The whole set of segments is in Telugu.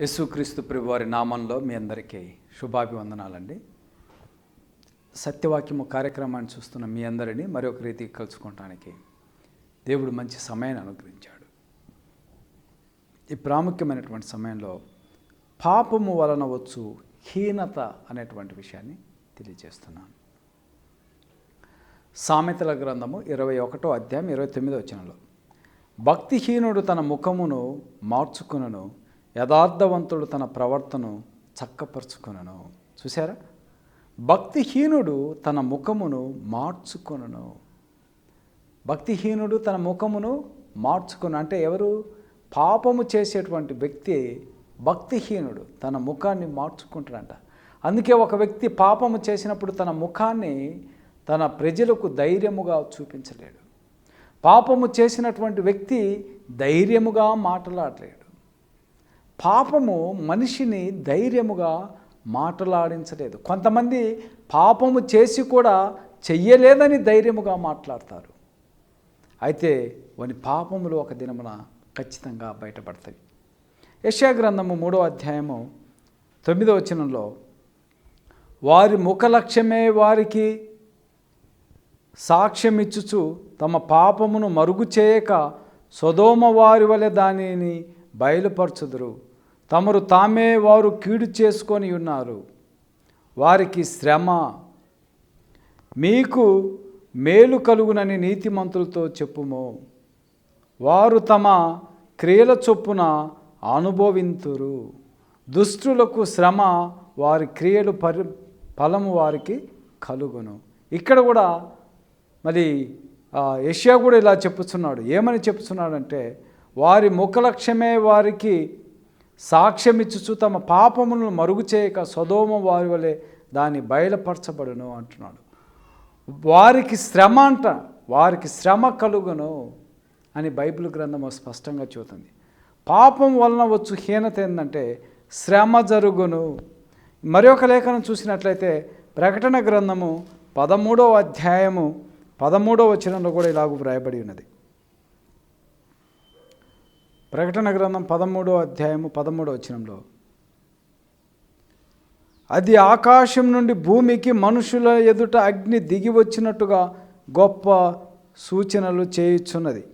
యేసుక్రీస్తు ప్రభువారి నామంలో మీ అందరికీ శుభాభివందనాలండి. సత్యవాక్యము కార్యక్రమాన్ని చూస్తున్న మీ అందరినీ మరొక రీతికి కలుసుకోవటానికి దేవుడు మంచి సమయాన్ని అనుగ్రహించాడు. ఈ ప్రాముఖ్యమైనటువంటి సమయంలో పాపము వలన వచ్చు హీనత అనేటువంటి విషయాన్ని తెలియజేస్తున్నాను. సామెతల గ్రంథము ఇరవై ఒకటో అధ్యాయం ఇరవై తొమ్మిదో వచ్చినలో భక్తిహీనుడు తన ముఖమును మార్చుకునను యథార్థవంతుడు తన ప్రవర్తను చక్కపరుచుకొనను. చూసారా భక్తిహీనుడు తన ముఖమును మార్చుకొనను. భక్తిహీనుడు తన ముఖమును మార్చుకును అంటే ఎవరు? పాపము చేసేటువంటి వ్యక్తి భక్తిహీనుడు తన ముఖాన్ని మార్చుకుంటాడంట. అందుకే ఒక వ్యక్తి పాపము చేసినప్పుడు తన ముఖాన్ని తన ప్రజలకు ధైర్యముగా చూపించలేడు. పాపము చేసినటువంటి వ్యక్తి ధైర్యముగా మాట్లాడలేడు. పాపము మనిషిని ధైర్యముగా మాట్లాడించలేదు. కొంతమంది పాపము చేసి కూడా చెయ్యలేదని ధైర్యముగా మాట్లాడతారు. అయితే వాని పాపములు ఒక దినమున ఖచ్చితంగా బయటపడతాయి. యశా గ్రంథము మూడో అధ్యాయము తొమ్మిదో వచనంలో వారి ముఖ లక్ష్యమే వారికి సాక్ష్యమిచ్చుచు తమ పాపమును మరుగు చేయక సొదోమ వారి వలె దానిని బయలుపరచుదురు. తమరు తామే వారు కీడు చేసుకొని ఉన్నారు. వారికి శ్రమ. మీకు మేలు కలుగునని నీతిమంతులతో చెప్పుము. వారు తమ క్రియల చొప్పున అనుభవింతురు. దుష్టులకు శ్రమ వారి క్రియలు పరి ఫలము వారికి కలుగును. ఇక్కడ కూడా మరి ఆ, కూడా ఇలా చెప్పుతున్నాడు ఏమని చెప్తున్నాడంటే వారి ముఖలక్ష్యమే వారికి సాక్ష్యమిచ్చుచు తమ పాపములను మరుగు చేయక సదోమ వారి వలె దాన్ని బయలుపరచబడును అంటున్నాడు. వారికి శ్రమ అంట వారికి శ్రమ కలుగును అని బైబిల్ గ్రంథము స్పష్టంగా చూతుంది పాపం వలన వచ్చు హీనత ఏంటంటే శ్రమ జరుగును. మరి ఒక లేఖనం చూసినట్లయితే ప్రకటన గ్రంథము పదమూడవ అధ్యాయము పదమూడవ వచనంలో కూడా ఇలాగ వ్రాయబడి ఉన్నది. ప్రకటన గ్రంథం పదమూడో అధ్యాయము పదమూడో వచనంలో అది ఆకాశం నుండి భూమికి మనుషుల ఎదుట అగ్ని దిగి వచ్చినట్టుగా గొప్ప సూచనలు చేయుచున్నది.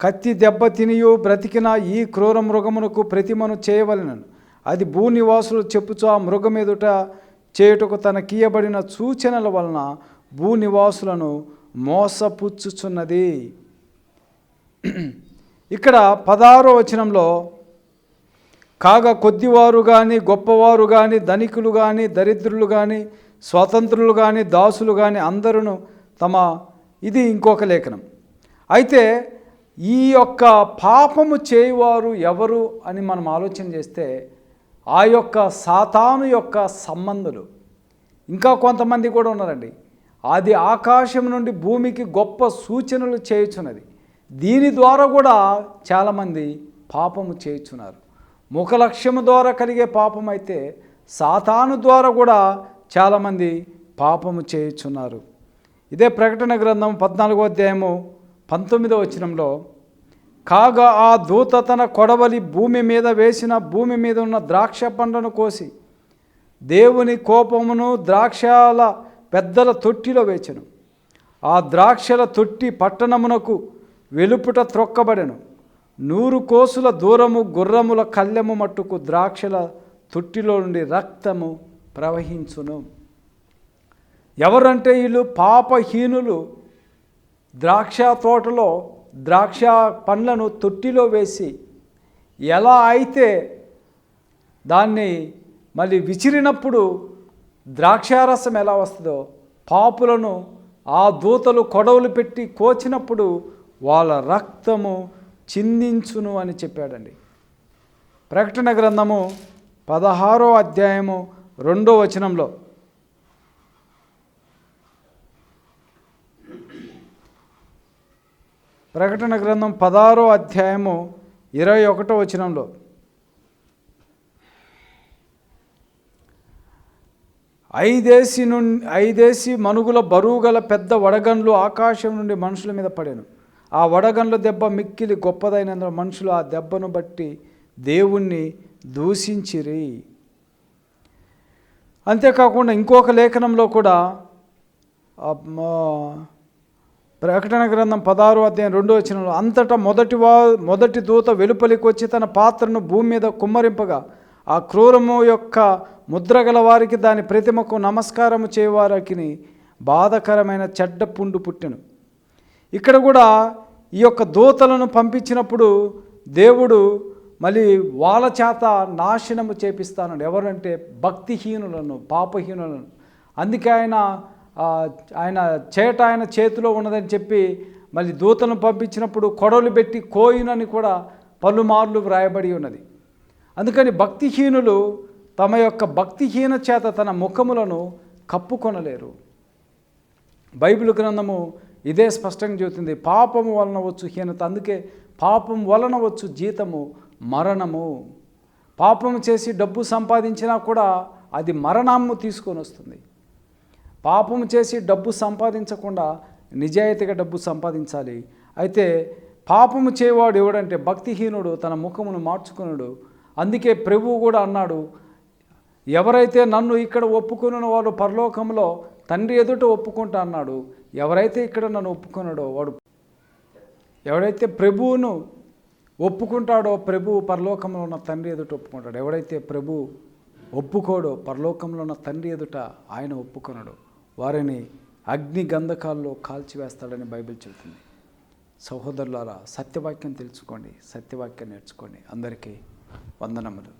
కత్తి దెబ్బ తినియు బ్రతికిన ఈ క్రూర మృగమునకు ప్రతిమను చేయవలెనను. అది భూనివాసులు చెప్పుచు ఆ మృగం ఎదుట చేయుటకు తన కీయబడిన సూచనల వలన భూనివాసులను మోసపుచ్చుచున్నది. ఇక్కడ పదారో వచనంలో కాగా కొద్దివారు కానీ గొప్పవారు కానీ ధనికులు కానీ దరిద్రులు కానీ స్వతంత్రులు కానీ దాసులు కానీ అందరూ తమ ఇది ఇంకొక లేఖనం. అయితే ఈ యొక్క పాపము చేయువారు ఎవరు అని మనం ఆలోచన చేస్తే ఆ యొక్క సాతాను యొక్క సంబంధులు ఇంకా కొంతమంది కూడా ఉన్నారండి. అది ఆకాశం నుండి భూమికి గొప్ప సూచనలు చేయుచున్నది. దీని ద్వారా కూడా చాలామంది పాపము చేయుచున్నారు. ముఖ లక్ష్యము ద్వారా కలిగే పాపం అయితే సాతాను ద్వారా కూడా చాలామంది పాపము చేయుచున్నారు. ఇదే ప్రకటన గ్రంథం పద్నాలుగో అధ్యాయము పంతొమ్మిదో వచనంలో కాగా ఆ దూత తన కొడవలి భూమి మీద వేసిన భూమి మీద ఉన్న ద్రాక్ష పండ్లను కోసి దేవుని కోపమును ద్రాక్షల పెద్దల తొట్టిలో వేచను. ఆ ద్రాక్షల తొట్టి పట్టణమునకు వెలుపుట త్రొక్కబడెను. నూరు కోసుల దూరము గుర్రముల కళ్ళెము మట్టుకు ద్రాక్షల తొట్టిలో నుండి రక్తము ప్రవహించును. ఎవరంటే వీళ్ళు? పాపహీనులు. ద్రాక్ష తోటలో ద్రాక్ష పండ్లను తొట్టిలో వేసి ఎలా అయితే దాన్ని మళ్ళీ విచిరినప్పుడు ద్రాక్షారసం ఎలా వస్తుందో పాపులను ఆ దూతలు కొడవలు పెట్టి కోచినప్పుడు వాళ్ళ రక్తము చిందించును అని చెప్పాడండి. ప్రకటన గ్రంథము పదహారో అధ్యాయము రెండో వచనంలో. ప్రకటన గ్రంథం పదహారో అధ్యాయము ఇరవై ఒకటో వచనంలో. ఐదేసి నుండి ఐదేసి మనుగుల బరువుగల పెద్ద వడగండ్లు ఆకాశం నుండి మనుషుల మీద పడాను. ఆ వడగండ్ల దెబ్బ మిక్కిలి గొప్పదైనందున మనుషులు ఆ దెబ్బను బట్టి దేవుణ్ణి దూషించిరి. అంతేకాకుండా ఇంకొక లేఖనంలో కూడా ప్రకటన గ్రంథం పదహారు అధ్యాయం రెండో వచనంలో అంతటా మొదటి వా మొదటి దూత వెలుపలికి వచ్చి తన పాత్రను భూమి మీద కుమ్మరింపగా ఆ క్రూరము యొక్క ముద్ర గల వారికి దాని ప్రతిమకు నమస్కారము చేయవారికి బాధకరమైన చెడ్డ పుండు పుట్టెను. ఇక్కడ కూడా ఈ యొక్క దూతలను పంపించినప్పుడు దేవుడు మళ్ళీ వాళ్ళ చేత నాశనము చేపిస్తాను. ఎవరంటే భక్తిహీనులను పాపహీనులను. అందుకే ఆయన ఆయన చేట ఆయన చేతిలో ఉన్నదని చెప్పి మళ్ళీ దూతలను పంపించినప్పుడు కొడవలు పెట్టి కోయినని కూడా పలుమార్లు వ్రాయబడి ఉన్నది. అందుకని భక్తిహీనులు తమ యొక్క భక్తిహీన చేత తన ముఖములను కప్పుకొనలేరు. బైబిల్ గ్రంథము ఇదే స్పష్టంగా చెబుతుంది. పాపము వలన వచ్చు హీనత. అందుకే పాపం వలన వచ్చు జీతము మరణము. పాపము చేసి డబ్బు సంపాదించినా కూడా అది మరణము తీసుకొని వస్తుంది. పాపము చేసి డబ్బు సంపాదించకుండా నిజాయితీగా డబ్బు సంపాదించాలి. అయితే పాపము చేయవాడు ఎవడంటే భక్తిహీనుడు తన ముఖమును మార్చుకునుడు. అందుకే ప్రభువు కూడా అన్నాడు ఎవరైతే నన్ను ఇక్కడ ఒప్పుకున్న వాళ్ళు పరలోకంలో తండ్రి ఎదుట ఒప్పుకుంటా అన్నాడు. ఎవరైతే ఇక్కడ నన్ను ఒప్పుకున్నాడో వాడు ఎవడైతే ప్రభువును ఒప్పుకుంటాడో ప్రభువు పరలోకంలో ఉన్న తండ్రి ఎదుట ఒప్పుకుంటాడు. ఎవడైతే ప్రభు ఒప్పుకోడో పరలోకంలో ఉన్న తండ్రి ఎదుట ఆయన ఒప్పుకొనడు. వారిని అగ్ని గంధకాల్లో కాల్చివేస్తాడని బైబిల్ చెబుతుంది. సహోదరులారా సత్యవాక్యం తెలుసుకోండి సత్యవాక్యం నేర్చుకోండి. అందరికీ వందనములు.